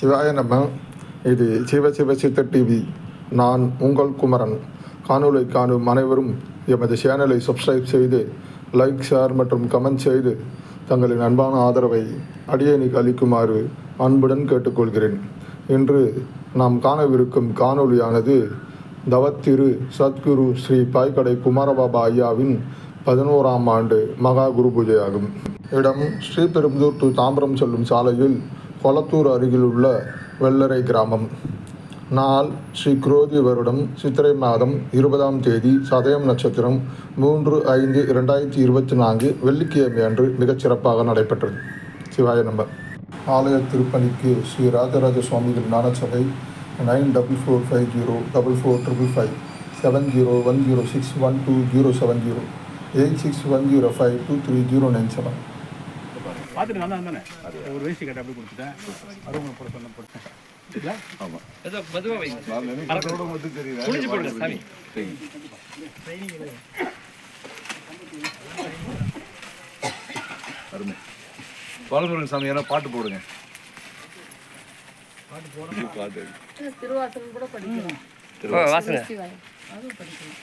சிவாய நம்ம இது சிவ சிவ சித்த டிவி. நான் உங்கள் குமரன். காணொலை காணும் அனைவரும் எமது சேனலை சப்ஸ்கிரைப் செய்து லைக் ஷேர் மற்றும் கமெண்ட் செய்து தங்களின் அன்பான ஆதரவை அடியேனுக்கு அளிக்குமாறு அன்புடன் கேட்டுக்கொள்கிறேன். இன்று நாம் காணவிருக்கும் காணொளியானது தவத்திரு சத்குரு ஸ்ரீ பாய்கடை குமாரபாபா ஐயாவின் பதினோராம் ஆண்டு மகா குரு பூஜையாகும். இடம் ஸ்ரீபெரும்புதூர் டு தாம்பரம் செல்லும் சாலையில் கொளத்தூர் அருகில் உள்ள வெள்ளரை கிராமம். நாள் ஸ்ரீ குரோதி வருடம் சித்திரை மாதம் இருபதாம் தேதி சதயம் நட்சத்திரம் மூன்று ஐந்து இரண்டாயிரத்தி இருபத்தி நான்கு வெள்ளிக்கிழமை அன்று மிகச் சிறப்பாக நடைபெற்றது. சிவாய நம்பர் ஆலய திருப்பணிக்கு ஸ்ரீ ராஜராஜ சுவாமிகள் ஞானசபை nine double four five zero double four triple five seven zero one zero six one two zero seven zero eight six one zero five two three zero nine seven. பார்த்துட்டு நல்லா தானே ஒரு வேஷ்டி கட்ட அப்படி கொடுத்துட்டேன். அருவங்களை போட சொன்ன போட்டேன் போடுங்க. அருமை. பாலமுருகன் சாமி யாரா பாட்டு போடுங்க. பாட்டு திருவாசகம் கூட வாசுங்க. அதுவும் படிக்கிறோம்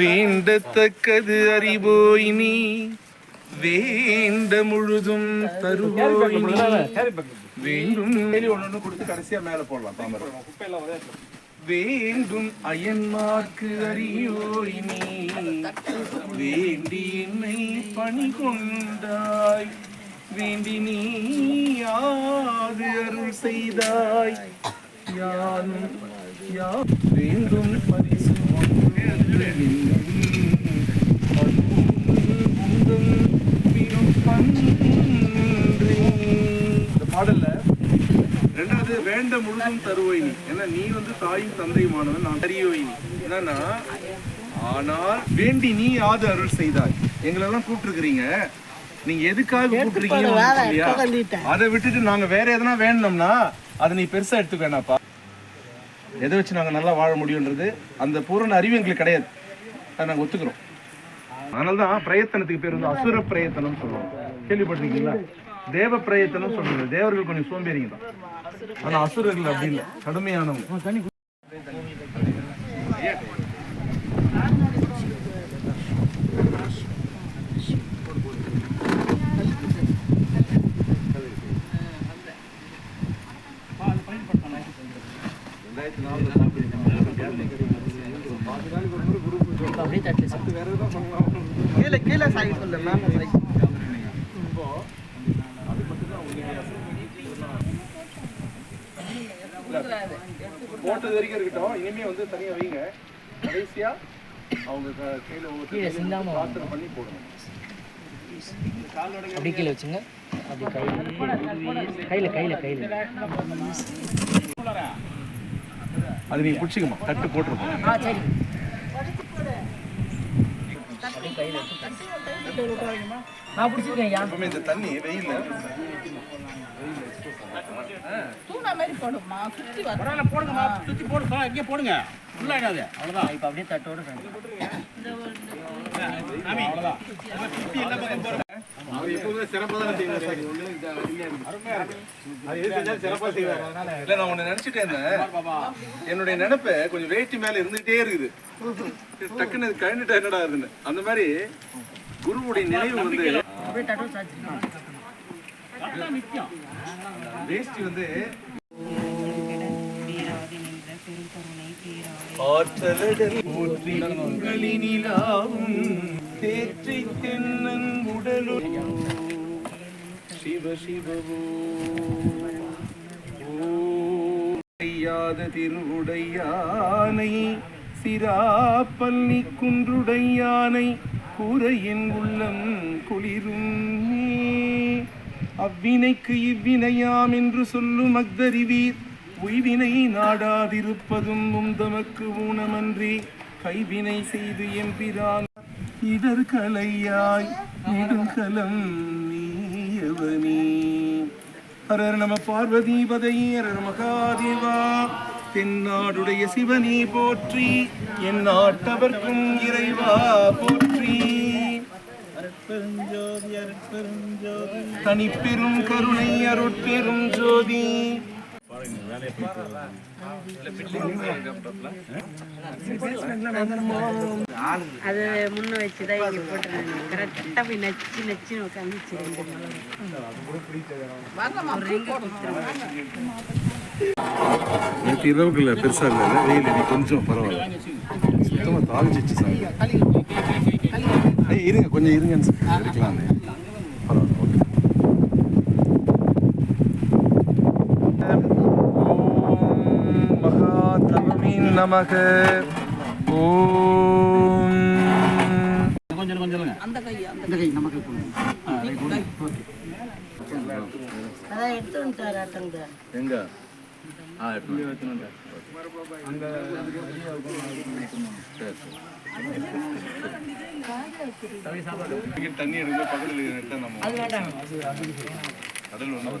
வேண்டத்தக்கது அறிவோய் நீ. வேண்ட முழுதும் தருவோய் வேண்டும். கொடுத்து கடைசியா மேல போடலாம் வேண்டும் அயன்மார்க்கு அறியோய் நீ வேண்டி என்னை பணி கொண்டாய். வேண்டி நீ யாது அருள் செய்தாய். யானும் யா வேண்டும் பரிசு ஒன்று அன்பும் உந்தம் இந்த பாடல்ல ரெண்டாவது வேண்ட முழுதும் தருவோய் நீ ஏன்னா நீ வந்து தாயும் தந்தையுமானவன் நான் அறியோய் நீ என்னன்னா ஆனால் வேண்டி நீ யாது அருள் செய்தாய்? எங்களெல்லாம் கூப்பிட்டுருக்கிறீங்க. நீங்க எதுக்காக கூப்பிட்டுருக்கீங்க அதை விட்டுட்டு நாங்க வேற எதனா வேணும்னா அதை நீ பெருசா எடுத்துக்க வேணாப்பா எதை வச்சு நாங்க நல்லா வாழ முடியுன்றது அந்த பூரண அறிவு எங்களுக்கு கிடையாது. அதை நாங்க ஒத்துக்கிறோம். அதனாலதான் பிரயத்தனத்துக்கு பேர் வந்து அசுர பிரயத்தனம் சொல்லுவோம் கேள்விப்பட்டிருக்கீங்களா? தேவ பிரயத்தனம் சொல்றது. தேவர்கள் கொஞ்சம் சோம்பேறிங்க தான். ஆனா அசுரர்கள் அப்படி இல்லை. கடுமையானவங்க அப்படியே தட்டில் கீழே கீழே சாய் சொல்லு மேம் சாய் போட்டது வரைக்கும் இருக்கட்டும். இனிமே வந்து தனியா வைங்க. கடைசியா அவங்க க- கையில சிந்தாம பிரார்த்தனை பண்ணி போடுங்க அப்படி கீழே வச்சுங்க. அப்படி கையில். கையில் கையில் கையில். அது நீங்க பிடிச்சிக்கமா தட்டு போட்டுருப்போம் ஆ சரி நான் பிடிச்சிருக்கேன் ஐயா. எப்பவுமே இந்த தண்ணி வெயில்ல பரவாயில்ல, போடுங்கம்மா. போடுங்க இங்கே போடுங்க. உள்ளாயிடாது அவ்வளவுதான். இப்போ அப்படியே தட்டோட அவர் எப்பவுமே சிறப்பாக தானே செய்வார். சிறப்பாக செய்வார். அதனால இல்ல நான் ஒண்ணு நினைச்சிட்டே இருந்தேன். என்னுடைய நினைப்ப கொஞ்சம் வேட்டி மேல இருந்துகிட்டே இருக்குது. டக்குன்னு கழண்டுட்டா என்னடா இருக்குன்னு. அந்த மாதிரி குருவுடைய நினைவு வந்து வேஷ்டி வந்து போற்றி உங்களினிலாவும் தேற்றி தென்னன் உடலு. சிவ சிவவோ. திருவுடையானை சிராப்பள்ளி குன்றுடையானை கூரையின் உள்ளம் குளிரும் அவ்வினைக்கு இவ்வினையாம் என்று சொல்லும் அக்தறிவீர் உய்வினை நாடாதிருப்பதும் உந்தமக்கு ஊனமன்றி. கைவினை செய்து எம்பிரான் இடர்களையாய் நெடுங்கலம் நீயவனே. அரர் நம பார்வதி அரர் மகாதேவா தென்னாடுடைய சிவனே போற்றி என் நாட்டவர்க்கும் இறைவா போற்றி. தனிப்பெரும் கருணை அருட்பெரும் ஜோதி அது முன்ன வச்சுதான் இங்க போட்டுருந்தாங்க. போய் நச்சு நச்சுன்னு உட்காந்துச்சு நேற்று இரவுக்குள்ள பெருசா இல்லை வெயில் இன்னைக்கு கொஞ்சம் பரவாயில்ல. சுத்தமாக தாளிச்சிச்சு சாமி. இருங்க கொஞ்சம் இருங்கன்னு சொல்லி எடுக்கலாமே. நமக ஓம். அதான் எடுத்து வந்துட்டாரு அட்டங்க எங்க? ஆ எடுத்து தண்ணி எடுக்க பக்கத்தில் எடுத்தா நம்ம கடல் ஒன்று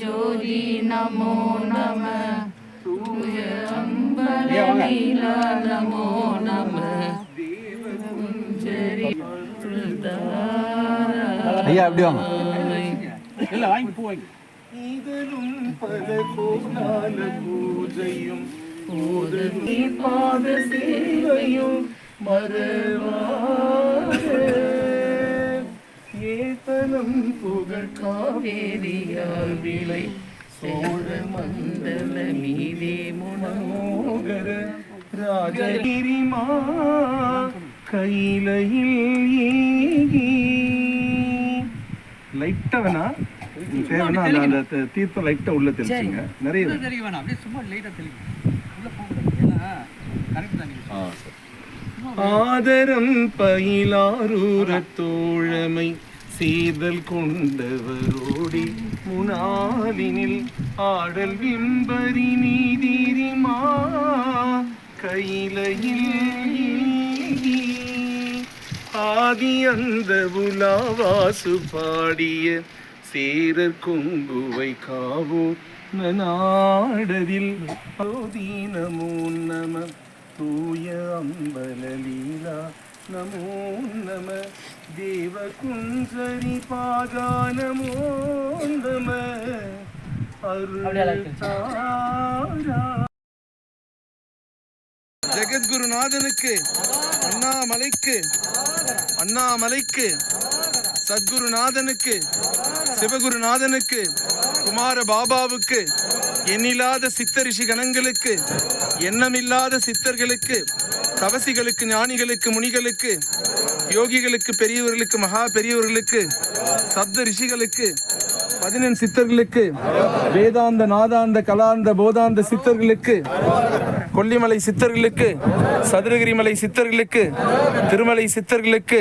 ஜோதி நமோ நம. தூய அம்பலீலா நமோ நம. குஞ்சரி ஐயா அப்படி வாங்க. இதழும் பல கோலால பூஜையும் பாத சேவையும் ஏத்தனம் புகழ் காவேரியால் விளை. சோழ மண்டல மீதே மோகர ராஜகிரிமா கையிலையில் ஏகி. லைட்டா வேணா? தேவைன்னா அந்த தீர்த்தம் லைட்டா உள்ள தெளிச்சுங்க. நிறைய வேணும். தெரிய வேணாம் அப்படியே சும்மா லைட்டா தெளிக்கும் உள்ள போகக்கூடாது. ஏன்னா கரெக்ட் தான் நீங்க ஆ சரி. ஆதரம் பயிலாரூர தோழமை சீதல் கொண்டவரோடி முனாலினில் ஆடல் விம்பரி நீதிரிமா கையிலையில் ஆதி அந்த உலாவாசு பாடிய சேரர் கொங்குவை காவோ நாடதில் நமோ நம. தூய அம்பல லீலா. நமோ நம. தேவ குஞ்சரி பாகா நமோ நம அருள் தாரா ஜெகத்குருநாதனுக்கு அண்ணாமலைக்கு அண்ணாமலைக்கு சத்குருநாதனுக்கு சிவகுருநாதனுக்கு குமார பாபாவுக்கு எண்ணில்லாத சித்த ரிஷி கணங்களுக்கு எண்ணமில்லாத சித்தர்களுக்கு தவசிகளுக்கு ஞானிகளுக்கு முனிகளுக்கு யோகிகளுக்கு பெரியவர்களுக்கு மகா பெரியவர்களுக்கு சப்த ரிஷிகளுக்கு பதினெண் சித்தர்களுக்கு வேதாந்த நாதாந்த கலாந்த போதாந்த சித்தர்களுக்கு கொல்லிமலை சித்தர்களுக்கு சதுரகிரிமலை சித்தர்களுக்கு திருமலை சித்தர்களுக்கு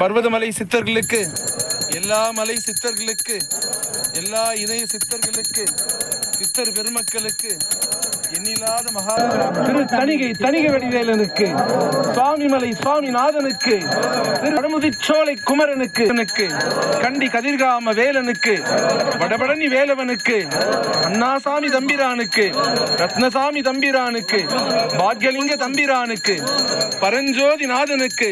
பர்வதமலை சித்தர்களுக்கு எல்லா மலை சித்தர்களுக்கு எல்லா இதய சித்தர்களுக்கு சித்தர் பெருமக்களுக்கு எண்ணில்லாத மகா திரு தணிகை தணிகை வடிவேலனுக்கு சுவாமிமலை சுவாமிநாதனுக்கு திரு வடமுதிச்சோலை குமரனுக்கு எனக்கு கண்டி கதிர்காம வேலனுக்கு வடபடனி வேலவனுக்கு அண்ணாசாமி தம்பிரானுக்கு ரத்னசாமி தம்பிரானுக்கு பாக்யலிங்க தம்பிரானுக்கு பரஞ்சோதி நாதனுக்கு